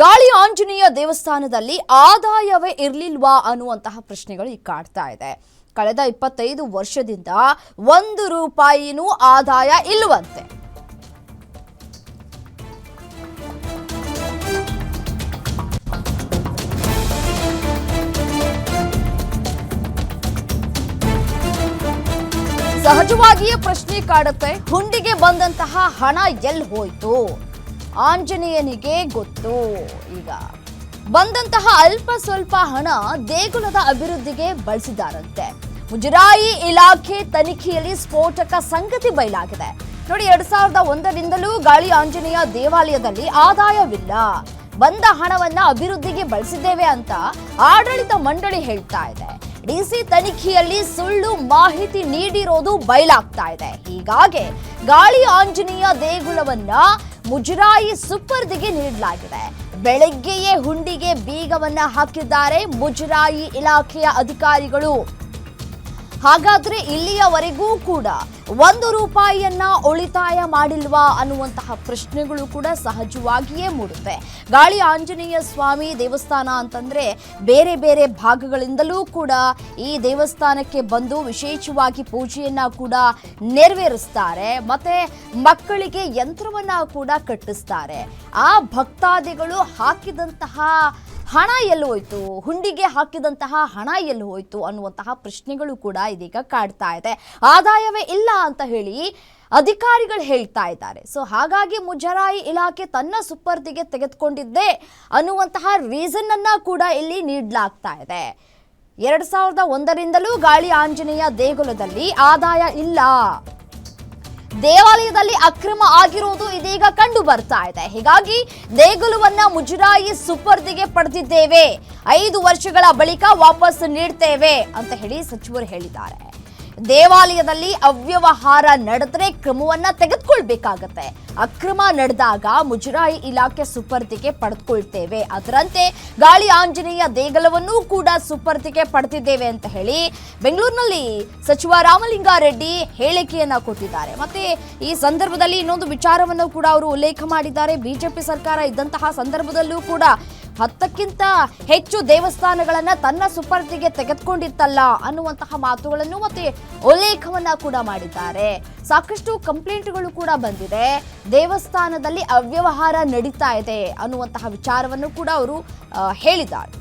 ಗಾಳಿ ಆಂಜನೇಯ ದೇವಸ್ಥಾನದಲ್ಲಿ ಆದಾಯವೇ ಇರಲಿಲ್ವಾ ಅನ್ನುವಂತಹ ಪ್ರಶ್ನೆಗಳು ಈಗ ಕಾಡ್ತಾ ಇದೆ. ಕಳೆದ ಇಪ್ಪತ್ತೈದು ವರ್ಷದಿಂದ ಒಂದು ರೂಪಾಯಿನೂ ಆದಾಯ ಇಲ್ಲವಂತೆ. ಸಹಜವಾಗಿಯೇ ಪ್ರಶ್ನೆ ಕಾಡುತ್ತೆ, ಹುಂಡಿಗೆ ಬಂದಂತಹ ಹಣ ಎಲ್ಲಿ ಹೋಯ್ತು? ಆಂಜನೇಯನಿಗೆ ಗೊತ್ತು. ಈಗ ಬಂದಂತಹ ಅಲ್ಪ ಸ್ವಲ್ಪ ಹಣ ದೇಗುಲದ ಅಭಿವೃದ್ಧಿಗೆ ಬಳಸಿದ್ದಾರಂತೆ ಮುಜರಾಯಿ ಇಲಾಖೆ ತನಿಖೆಯಲ್ಲಿ ಸ್ಫೋಟಕ ಸಂಗತಿ ಬಯಲಾಗಿದೆ. ನೋಡಿ, ಎರಡ್ ಸಾವಿರದ ಒಂದರಿಂದಲೂ ಗಾಳಿ ಆಂಜನೇಯ ದೇವಾಲಯದಲ್ಲಿ ಆದಾಯವಿಲ್ಲ. ಬಂದ ಹಣವನ್ನ ಅಭಿವೃದ್ಧಿಗೆ ಬಳಸಿದ್ದೇವೆ ಅಂತ ಆಡಳಿತ ಮಂಡಳಿ ಹೇಳ್ತಾ ಇದೆ. ಡಿಸಿ ತನಿಖೆಯಲ್ಲಿ ಸುಳ್ಳು ಮಾಹಿತಿ ನೀಡಿರೋದು ಬಯಲಾಗ್ತಾ ಇದೆ. ಹೀಗಾಗಿ ಗಾಳಿ ಆಂಜನೇಯ ದೇಗುಲವನ್ನ ಮುಜರಾಯಿ ಸುಪರ್ದಿಗೆ ನೀಡಲಾಗಿದೆ. ಬೆಳಗ್ಗೆಯೇ ಹುಂಡಿಗೆ ಬೀಗವನ್ನ ಹಾಕಿದ್ದಾರೆ ಮುಜರಾಯಿ ಇಲಾಖೆಯ ಅಧಿಕಾರಿಗಳು. ಹಾಗಾದ್ರೆ ಇಲ್ಲಿಯವರೆಗೂ ಕೂಡ ಒಂದು ರೂಪಾಯಿಯನ್ನ ಉಳಿತಾಯ ಮಾಡಿಲ್ವಾ ಅನ್ನುವಂತಹ ಪ್ರಶ್ನೆಗಳು ಕೂಡ ಸಹಜವಾಗಿಯೇ ಮೂಡುತ್ತೆ. ಗಾಳಿ ಆಂಜನೇಯ ಸ್ವಾಮಿ ದೇವಸ್ಥಾನ ಅಂತಂದ್ರೆ ಬೇರೆ ಬೇರೆ ಭಾಗಗಳಿಂದಲೂ ಕೂಡ ಈ ದೇವಸ್ಥಾನಕ್ಕೆ ಬಂದು ವಿಶೇಷವಾಗಿ ಪೂಜೆಯನ್ನ ಕೂಡ ನೆರವೇರಿಸ್ತಾರೆ, ಮತ್ತೆ ಮಕ್ಕಳಿಗೆ ಯಂತ್ರವನ್ನ ಕೂಡ ಕಟ್ಟಿಸ್ತಾರೆ. ಆ ಭಕ್ತಾದಿಗಳು ಹಾಕಿದಂತಹ ಹಣ ಎಲ್ಲಿ ಹೋಯ್ತು? ಹುಂಡಿಗೆ ಹಾಕಿದಂತಹ ಹಣ ಎಲ್ಲಿ ಹೋಯ್ತು ಅನ್ನುವಂತಹ ಪ್ರಶ್ನೆಗಳು ಕೂಡ ಇದೀಗ ಕಾಡ್ತಾ ಇದೆ. ಆದಾಯವೇ ಇಲ್ಲ ಅಂತ ಹೇಳಿ ಅಧಿಕಾರಿಗಳು ಹೇಳ್ತಾ ಇದ್ದಾರೆ. ಸೊ ಹಾಗಾಗಿ ಮುಜರಾಯಿ ಇಲಾಖೆ ತನ್ನ ಸುಪರ್ದಿಗೆ ತೆಗೆದುಕೊಂಡಿದ್ದೆ ಅನ್ನುವಂತಹ ರೀಸನ್ ಅನ್ನ ಕೂಡ ಇಲ್ಲಿ ನೀಡಲಾಗ್ತಾ ಇದೆ. ಎರಡ್ ಸಾವಿರದ ಒಂದರಿಂದಲೂ ಗಾಳಿ ಆಂಜನೇಯ ದೇಗುಲದಲ್ಲಿ ಆದಾಯ ಇಲ್ಲ. ದೇವಾಲಯದಲ್ಲಿ ಅಕ್ರಮ ಆಗಿರುವುದು ಇದೀಗ ಕಂಡು ಬರ್ತಾ ಇದೆ. ಹೀಗಾಗಿ ದೇಗುಲವನ್ನ ಮುಜರಾಯಿ ಸುಪರ್ದಿಗೆ ಪಡೆದಿದ್ದೇವೆ. ಐದು ವರ್ಷಗಳ ಬಳಿಕ ವಾಪಸ್ ನೀಡ್ತೇವೆ ಅಂತ ಹೇಳಿ ಸಚಿವರು ಹೇಳಿದ್ದಾರೆ. ದೇವಾಲಯದಲ್ಲಿ ಅವ್ಯವಹಾರ ನಡೆದ್ರೆ ಕ್ರಮವನ್ನ ತೆಗೆದುಕೊಳ್ಬೇಕಾಗತ್ತೆ. ಅಕ್ರಮ ನಡೆದಾಗ ಮುಜರಾಯಿ ಇಲಾಖೆ ಸುಪರ್ದಿಗೆ ಪಡೆದುಕೊಳ್ತೇವೆ. ಅದರಂತೆ ಗಾಳಿ ಆಂಜನೇಯ ದೇಗುಲವನ್ನೂ ಕೂಡ ಸುಪರ್ದಿಗೆ ಪಡೆದಿದ್ದೇವೆ ಅಂತ ಹೇಳಿ ಬೆಂಗಳೂರಿನಲ್ಲಿ ಸಚಿವ ರಾಮಲಿಂಗಾರೆಡ್ಡಿ ಹೇಳಿಕೆಯನ್ನ ಕೊಟ್ಟಿದ್ದಾರೆ. ಮತ್ತೆ ಈ ಸಂದರ್ಭದಲ್ಲಿ ಇನ್ನೊಂದು ವಿಚಾರವನ್ನು ಕೂಡ ಅವರು ಉಲ್ಲೇಖ ಮಾಡಿದ್ದಾರೆ. ಬಿಜೆಪಿ ಸರ್ಕಾರ ಇದ್ದಂತಹ ಸಂದರ್ಭದಲ್ಲೂ ಕೂಡ ಹತ್ತಕ್ಕಿಂತ ಹೆಚ್ಚು ದೇವಸ್ಥಾನಗಳನ್ನ ತನ್ನ ಸುಪರ್ದಿಗೆ ತೆಗೆದುಕೊಂಡಿತ್ತಲ್ಲ ಅನ್ನುವಂತಹ ಮಾತುಗಳನ್ನು ಮತ್ತೆ ಉಲ್ಲೇಖವನ್ನ ಕೂಡ ಮಾಡಿದ್ದಾರೆ. ಸಾಕಷ್ಟು ಕಂಪ್ಲೇಂಟ್ಗಳು ಕೂಡ ಬಂದಿದೆ. ದೇವಸ್ಥಾನದಲ್ಲಿ ಅವ್ಯವಹಾರ ನಡೀತಾ ಇದೆ ಅನ್ನುವಂತಹ ವಿಚಾರವನ್ನು ಕೂಡ ಅವರು ಹೇಳಿದ್ದಾರೆ.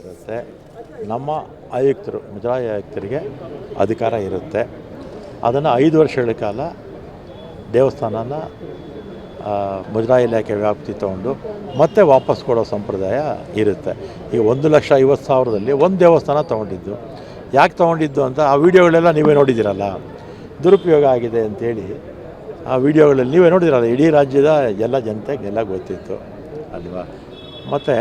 ಇರುತ್ತೆ. ನಮ್ಮ ಆಯುಕ್ತರು, ಮುಜರಾಯಿ ಆಯುಕ್ತರಿಗೆ ಅಧಿಕಾರ ಇರುತ್ತೆ. ಅದನ್ನು ಐದು ವರ್ಷಗಳ ಕಾಲ ದೇವಸ್ಥಾನನ ಮುಜರಾಯಿ ಇಲಾಖೆ ವ್ಯಾಪ್ತಿ ತಗೊಂಡು ಮತ್ತೆ ವಾಪಸ್ ಕೊಡೋ ಸಂಪ್ರದಾಯ ಇರುತ್ತೆ. ಈ ಒಂದು ಲಕ್ಷ ಐವತ್ತು ಸಾವಿರದಲ್ಲಿ ಒಂದು ದೇವಸ್ಥಾನ ತೊಗೊಂಡಿದ್ದು. ಯಾಕೆ ತೊಗೊಂಡಿದ್ದು ಅಂತ ಆ ವಿಡಿಯೋಗಳೆಲ್ಲ ನೀವೇ ನೋಡಿದ್ದೀರಲ್ಲ ದುರುಪಯೋಗ ಆಗಿದೆ ಅಂಥೇಳಿ ಆ ವಿಡಿಯೋಗಳಲ್ಲಿ ನೀವೇ ನೋಡಿದಿರಲ್ಲ. ಇಡೀ ರಾಜ್ಯದ ಎಲ್ಲ ಜನತೆಗೆಲ್ಲ ಗೊತ್ತಿತ್ತು ಅಲ್ವಾ? ಮತ್ತು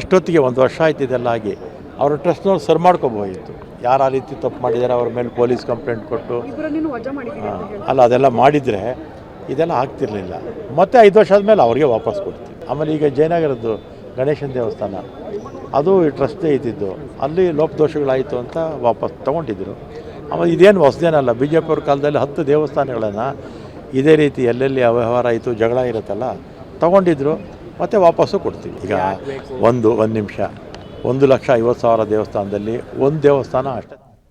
ಇಷ್ಟೊತ್ತಿಗೆ ಒಂದು ವರ್ಷ ಆಯ್ತು ಇದೆಲ್ಲ ಆಗಿ. ಅವರ ಟ್ರಸ್ಟ್ನವ್ರು ಸರ್ ಮಾಡ್ಕೋಬೋದಿತ್ತು. ಯಾರು ಆ ರೀತಿ ತಪ್ಪು ಮಾಡಿದ್ದಾರೆ ಅವ್ರ ಮೇಲೆ ಪೊಲೀಸ್ ಕಂಪ್ಲೇಂಟ್ ಕೊಟ್ಟು. ಅಲ್ಲ ಅದೆಲ್ಲ ಮಾಡಿದರೆ ಇದೆಲ್ಲ ಆಗ್ತಿರಲಿಲ್ಲ. ಮತ್ತೆ ಐದು ವರ್ಷ ಆದಮೇಲೆ ಅವ್ರಿಗೆ ವಾಪಸ್ ಕೊಡ್ತೀವಿ. ಆಮೇಲೆ ಈಗ ಜಯನಗರದ್ದು ಗಣೇಶನ ದೇವಸ್ಥಾನ ಅದು ಟ್ರಸ್ಟೇ ಇದ್ದಿದ್ದು. ಅಲ್ಲಿ ಲೋಪದೋಷಗಳಾಯಿತು ಅಂತ ವಾಪಸ್ ತೊಗೊಂಡಿದ್ರು. ಆಮೇಲೆ ಇದೇನು ಹೊಸದೇನಲ್ಲ ಬಿ ಜೆ ಪಿಯವ್ರ ಕಾಲದಲ್ಲಿ ಹತ್ತು ದೇವಸ್ಥಾನಗಳನ್ನು ಇದೇ ರೀತಿ ಎಲ್ಲೆಲ್ಲಿ ಅವ್ಯವಹಾರ ಆಯಿತು ಜಗಳ ಇರುತ್ತಲ್ಲ ತೊಗೊಂಡಿದ್ರು ಮತ್ತೆ ವಾಪಸ್ಸು ಕೊಡ್ತೀವಿ. ಈಗ ಒಂದು ಒಂದು ನಿಮಿಷ. ಒಂದು ಲಕ್ಷ ಐವತ್ತು ಸಾವಿರ ದೇವಸ್ಥಾನದಲ್ಲಿ ಒಂದು ದೇವಸ್ಥಾನ ಅಷ್ಟೇ.